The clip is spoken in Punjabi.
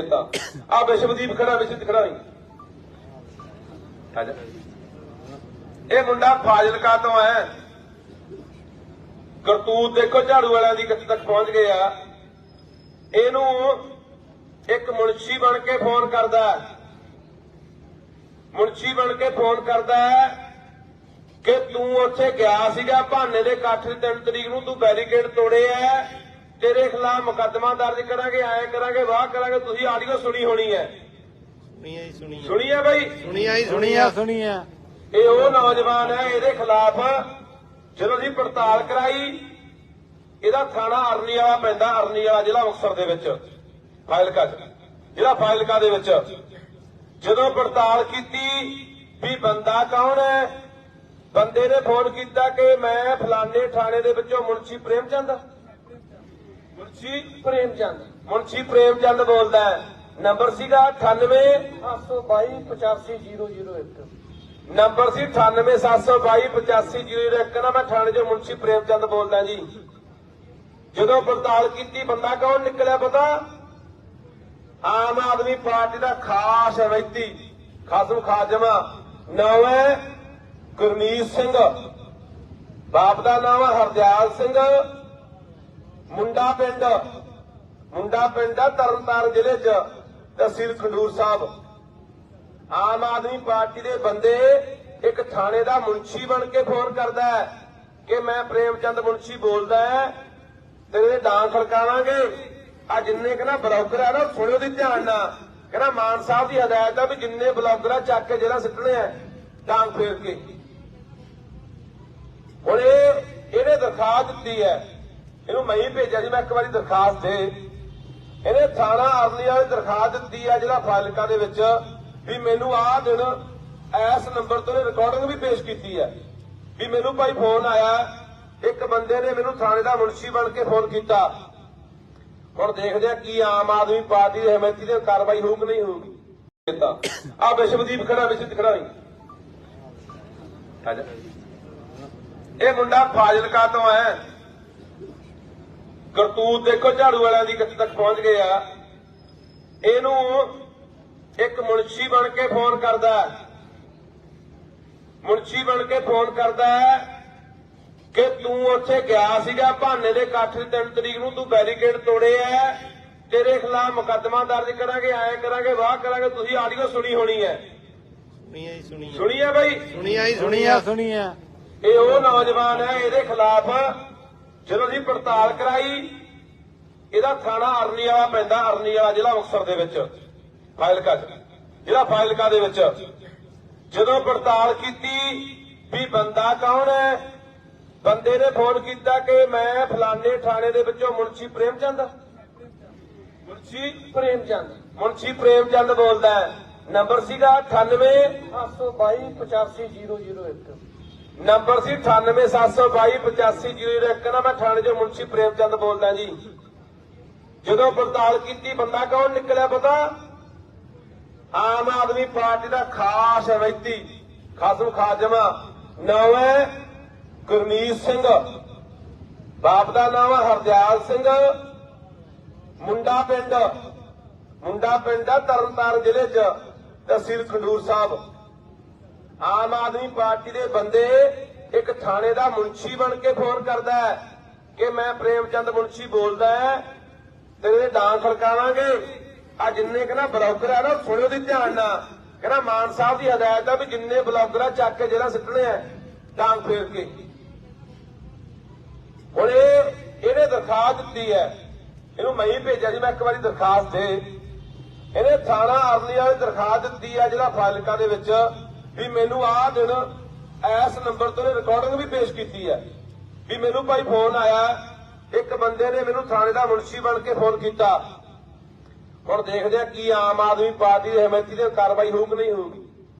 ਕੀਤਾ। ਆ ਵਿਸ਼ਵਦੀਪ ਖੜਾ ਵਿਸ਼ਵਦੀਪ ਖੜਾ ਨਹੀਂ। ਆਜਾ ਇਹ ਮੁੰਡਾ ਫਾਜ਼ਿਲਕਾ ਤੋਂ ਹੈ। ਕਰਤੂਤ ਦੇਖੋ, ਝਾੜੂ ਵਾਲਿਆਂ ਦੀ ਕਿੱਥੇ ਤੱਕ ਪਹੁੰਚ ਗਏ ਆ। ਇਹਨੂੰ ਇੱਕ ਮੁਨਸ਼ੀ ਬਣ ਕੇ ਫੋਨ ਕਰਦਾ ਮੁਨਸ਼ੀ ਬਣ ਕੇ ਫੋਨ ਕਰਦਾ ਕਿ ਤੂੰ ਉੱਥੇ ਗਿਆ ਸੀਗਾ, ਭਾਨੇ ਦੇ ਇਕੱਠ ਦੀ 3 ਤਰੀਕ ਨੂੰ ਤੂੰ ਬੈਰੀਕੇਡ ਤੋੜੇ ਐ ਤੇਰੇ ਖਿਲਾਫ ਮੁਕੱਦਮਾ ਦਰਜ ਕਰਾਂਗੇ ਐ ਕਰਾਂਗੇ ਵਾਹ ਕਰਾਂਗੇ ਤੁਸੀਂ ਆਡੀਓ ਸੁਣੀ ਹੋਣੀ ਹੈ। ਸੁਣੀਆ ਹੀ ਸੁਣੀਆ। ਸੁਣੀ ਹੈ ਬਾਈ? ਸੁਣੀਆ ਹੀ ਸੁਣੀਆ ਸੁਣੀਆ। ਸੁਣੀਆ। ਇਹ ਉਹ ਨੌਜਵਾਨ ਹੈ ਇਹਦੇ ਖਿਲਾਫ ਜਦੋਂ ਅਸੀਂ ਪੜਤਾਲ ਕਰਾਈ ਇਹਦਾ ਥਾਣਾ ਅਰਨੀ ਵਾਲਾ ਪੈਂਦਾ ਅਰਨੀ ਵਾਲਾ ਜ਼ਿਲ੍ਹਾ ਮੁਕਤਸਰ ਦੇ ਵਿੱਚ ਫਾਜ਼ਿਲਕਾ 'ਚ ਜ਼ਿਲ੍ਹਾ ਫਾਜ਼ਿਲਕਾ ਦੇ ਵਿੱਚ। ਜਦੋਂ ਪੜਤਾਲ ਕੀਤੀ ਵੀ ਬੰਦਾ ਕੌਣ ਹੈ ਬੰਦੇ ਨੇ ਫੋਨ ਕੀਤਾ ਕਿ ਮੈਂ ਫਲਾਣੇ ਥਾਣੇ ਦੇ ਵਿੱਚੋਂ ਮੁਨਸ਼ੀ ਪ੍ਰੇਮਚੰਦ। ਮੁਨਸ਼ੀ ਪ੍ਰੇਮਚੰਦ। ਮੁਨਸ਼ੀ ਪ੍ਰੇਮਚੰਦ ਬੋਲਦਾ ਹੈ। ਨੰਬਰ ਸੀਗਾ 98 822 ਨੰਬਰ ਸੀ 9872285001 ਨਾ ਮੈਂ ਥਾਣੇ ਚੋਂ ਮੁਨਸ਼ੀ ਪ੍ਰੇਮਚੰਦ ਬੋਲਦਾ ਜੀ। ਜਦੋਂ ਪੜਤਾਲ ਕੀਤੀ ਬੰਦਾ ਕੌਣ ਨਿਕਲਿਆ ਪਤਾ? ਆਮ ਆਦਮੀ ਪਾਰਟੀ ਦਾ ਖਾਸ ਵਿਅਕਤੀ ਖਾਸਮ ਖਾਜਮਾ ਨਾਮ ਹੈ ਗੁਰਮੀਤ ਸਿੰਘ। ਬਾਪ ਦਾ ਨਾਮ ਹੈ ਹਰਦਿਆਲ ਸਿੰਘ। ਮੁੰਡਾ ਪਿੰਡ ਮੁੰਡਾ ਪਿੰਡ ਆ ਤਰਨਤਾਰਨ ਜ਼ਿਲ੍ਹੇ 'ਚ, ਤਹਿਸੀਲ ਖੰਡੂਰ ਸਾਹਿਬ। ਆਮ ਆਦਮੀ ਪਾਰਟੀ ਦੇ ਬੰਦੇ ਇੱਕ ਥਾਣੇ ਦਾ ਮੁਨਸ਼ੀ ਬਣ ਕੇ ਫੋਨ ਕਰਦਾ ਹੈ ਕਿ ਮੈਂ ਪ੍ਰੇਮਚੰਦ ਮੁਨਸ਼ੀ ਬੋਲਦਾ ਹੈ, ਤੇਰੇ ਡਾਂਗ ਖੜਕਾਵਾਂਗੇ। ਆ ਜਿੰਨੇ ਕਹਿੰਦਾ ਬਲੌਗਰ ਆ ਨਾ, ਸੁਣਿਓ ਦੀ ਧਿਆਨ ਨਾਲ। ਕਹਿੰਦਾ ਮਾਨ ਸਾਹਿਬ ਦੀ ਹਦਾਇਤ ਆ ਵੀ ਜਿੰਨੇ ਬਲੌਗਰ ਆ ਚੱਕ ਕੇ ਜਿਹੜਾ ਸਿੱਟਣੇ ਆ, ਡਾਂਗ ਫੇਰ ਕੇ। ਹੁਣ ਇਹ, ਇਹਨੇ ਦਰਖਾਸਤ ਦਿੱਤੀ ਹੈ ਇਹਨੂੰ ਮੈਂ ਹੀ ਭੇਜਿਆ ਜੀ ਮੈਂ ਇੱਕ ਵਾਰੀ ਦਰਖਾਸਤ ਦੇ। ਇਹਨੇ ਥਾਣਾ ਅਰਨੀ ਵਾਲੇ ਦਰਖਾਸਤ ਦਿੱਤੀ ਹੈ ਜਿਹੜਾ ਫਾਜ਼ਿਲਕਾ ਦੇ ਵਿੱਚ ਵੀ ਮੈਨੂੰ ਆਹ ਦਿਨ ਇਸ ਨੰਬਰ ਤੋਂ ਰਿਕਾਰਡਿੰਗ ਵੀ ਪੇਸ਼ ਕੀਤੀ ਹੈ ਵੀ ਮੈਨੂੰ ਭਾਈ ਫੋਨ ਆਇਆ, ਇੱਕ ਬੰਦੇ ਨੇ ਮੈਨੂੰ ਥਾਣੇ ਦਾ ਮੁਨਸ਼ੀ ਬਣ ਕੇ ਫੋਨ ਕੀਤਾ। ਹੁਣ ਦੇਖਦੇ ਆ ਕੀ ਆਮ ਆਦਮੀ ਪਾਰਟੀ ਦੇ ਹਮਾਇਤੀ ਤੇ ਕਾਰਵਾਈ ਹੋਊ ਕਿ ਨਹੀਂ ਹੋਊਗੀ। ਕੀਤਾ ਆ ਵਿਸ਼ਵਦੀਪ ਖੜਾ ਵਿਸ਼ਵਦੀਪ ਖੜਾ ਨਹੀਂ ਇਹ ਮੁੰਡਾ ਫਾਜ਼ਿਲਕਾ ਤੋਂ ਹੈ। ਕਰਤੂਤ ਦੇਖੋ ਝਾੜੂ ਵਾਲਿਆਂ ਦੀ ਕਿੱਥੇ ਤੱਕ ਪਹੁੰਚ ਗਏ ਆ। ਇਹਨੂੰ ਇੱਕ ਮੁਨਸ਼ੀ ਬਣ ਕੇ ਫੋਨ ਕਰਦਾ। ਮੁਨਸ਼ੀ ਬਣ ਕੇ ਫੋਨ ਕਰਦਾ ਕਿ ਤੂੰ ਉੱਥੇ ਗਿਆ ਸੀਗਾ ਭਾਨੇ ਦੇ ਇਕੱਠ ਦੀ 3 ਤਰੀਕ ਨੂੰ ਤੂੰ ਬੈਰੀਕੇਡ ਤੋੜੇ ਐ। ਤੇਰੇ ਖਿਲਾਫ ਮੁਕੱਦਮਾ ਦਰਜ ਕਰਾਂਗੇ ਐ ਕਰਾਂਗੇ ਵਾਹ ਕਰਾਂਗੇ ਤੁਸੀਂ ਆਡੀਓ ਸੁਣੀ ਹੋਣੀ ਹੈ ਸੁਣੀਆ ਹੀ ਸੁਣੀਆ। ਸੁਣੀ ਹੈ ਬਾਈ? ਸੁਣੀਆ ਹੀ ਸੁਣੀਆ। ਸੁਣੀਆ। ਸੁਣੀਆ ਇਹ ਉਹ ਨੌਜਵਾਨ ਹੈ ਇਹਦੇ ਖਿਲਾਫ ਜਦੋਂ ਅਸੀਂ ਪੜਤਾਲ ਕਰਾਈ ਇਹਦਾ ਥਾਣਾ ਅਰਨੀ ਵਾਲਾ ਪੈਂਦਾ ਅਰਨੀ ਵਾਲਾ ਜ਼ਿਲ੍ਹਾ ਮੁਕਤਸਰ ਦੇ ਵਿੱਚ ਫਾਜ਼ਿਲਕਾ 'ਚ। ਜ਼ਿਲ੍ਹਾ ਫਾਜ਼ਿਲਕਾ ਦੇ ਵਿੱਚ। ਜਦੋਂ ਪੜਤਾਲ ਕੀਤੀ ਵੀ ਬੰਦਾ ਕੌਣ ਹੈ ਬੰਦੇ ਨੇ ਫੋਨ ਕੀਤਾ ਕਿ ਮੈਂ ਫਲਾਣੇ ਥਾਣੇ ਦੇ ਵਿੱਚੋਂ ਮੁਨਸ਼ੀ ਪ੍ਰੇਮਚੰਦ। ਮੁਨਸ਼ੀ ਪ੍ਰੇਮਚੰਦ। ਮੁਨਸ਼ੀ ਪ੍ਰੇਮਚੰਦ ਬੋਲਦਾ ਹੈ। ਨੰਬਰ ਸੀਗਾ 98 822 ਨੰਬਰ ਸੀ 9872285001 ਨਾ ਮੈਂ ਥਾਣੇ ਚੋਂ ਮੁਨਸ਼ੀ ਪ੍ਰੇਮਚੰਦ ਬੋਲਦਾ ਜੀ। ਜਦੋਂ ਪੜਤਾਲ ਕੀਤੀ, ਬੰਦਾ ਕੌਣ ਨਿਕਲਿਆ ਪਤਾ? ਆਮ ਆਦਮੀ ਪਾਰਟੀ ਦਾ ਖਾਸ ਵਿਅਕਤੀ ਖਾਸਮ ਖਾਜਮਾ, ਨਾਮ ਹੈ ਗੁਰਮੀਤ ਸਿੰਘ। ਬਾਪ ਦਾ ਨਾਮ ਹੈ ਹਰਦਿਆਲ ਸਿੰਘ। ਮੁੰਡਾ ਪਿੰਡ ਮੁੰਡਾ ਪਿੰਡ ਆ ਤਰਨਤਾਰਨ ਜ਼ਿਲ੍ਹੇ 'ਚ, ਤਹਿਸੀਲ ਖੰਡੂਰ ਸਾਹਿਬ। ਆਮ ਆਦਮੀ ਪਾਰਟੀ ਦੇ ਬੰਦੇ ਇੱਕ ਥਾਣੇ ਦਾ ਮੁਨਸ਼ੀ ਬਣ ਕੇ ਫੋਨ ਕਰਦਾ ਹੈ ਕਿ ਮੈਂ ਪ੍ਰੇਮਚੰਦ ਮੁਨਸ਼ੀ ਬੋਲਦਾ ਹੈ, ਤੇਰੇ ਡਾਂਗ ਖੜਕਾਵਾਂਗੇ। ਆ ਜਿੰਨੇ ਕਹਿੰਦਾ ਬਲੌਗਰ ਆ ਨਾ, ਸੁਣਿਓ ਦੀ ਧਿਆਨ ਨਾਲ। ਕਹਿੰਦਾ ਮਾਨ ਸਾਹਿਬ ਦੀ ਹਦਾਇਤ ਆ ਵੀ ਜਿੰਨੇ ਬਲੌਗਰ ਆ ਚੱਕ ਕੇ ਜਿਹੜਾ ਸਿੱਟਣੇ ਆ, ਡਾਂਗ ਫੇਰ ਕੇ। ਹੁਣ ਇਹਨੇ ਦਰਖਾਸਤ ਦਿੱਤੀ ਹੈ। ਇਹਨੂੰ ਮੈਂ ਹੀ ਭੇਜਿਆ ਜੀ, ਮੈਂ ਇੱਕ ਵਾਰੀ ਦਰਖਾਸਤ ਦੇ। ਇਹਨੇ ਥਾਣਾ ਅਰਨੀ ਵਾਲੇ ਦਰਖਾਸਤ ਦਿੱਤੀ ਹੈ, ਜਿਹੜਾ ਫਾਜ਼ਿਲਕਾ ਦੇ ਵਿੱਚ। ਵੀ ਮੈਨੂੰ ਆਹ ਦਿਨ ਇਸ ਨੰਬਰ ਤੋਂ ਰਿਕਾਰਡਿੰਗ ਵੀ ਪੇਸ਼ ਕੀਤੀ ਹੈ। ਵੀ ਮੈਨੂੰ ਭਾਈ ਫੋਨ ਆਇਆ, ਇੱਕ ਬੰਦੇ ਨੇ ਮੈਨੂੰ ਥਾਣੇ ਦਾ ਮੁਨਸ਼ੀ ਬਣ ਕੇ ਫੋਨ ਕੀਤਾ। ਹੁਣ ਦੇਖਦੇ ਆ ਕੀ ਆਮ ਆਦਮੀ ਪਾਰਟੀ ਦੀ ਹਮਾਇਤੀ ਤੇ ਕਾਰਵਾਈ ਹੋਊ ਕਿ ਨਹੀਂ ਹੋਊਗੀ।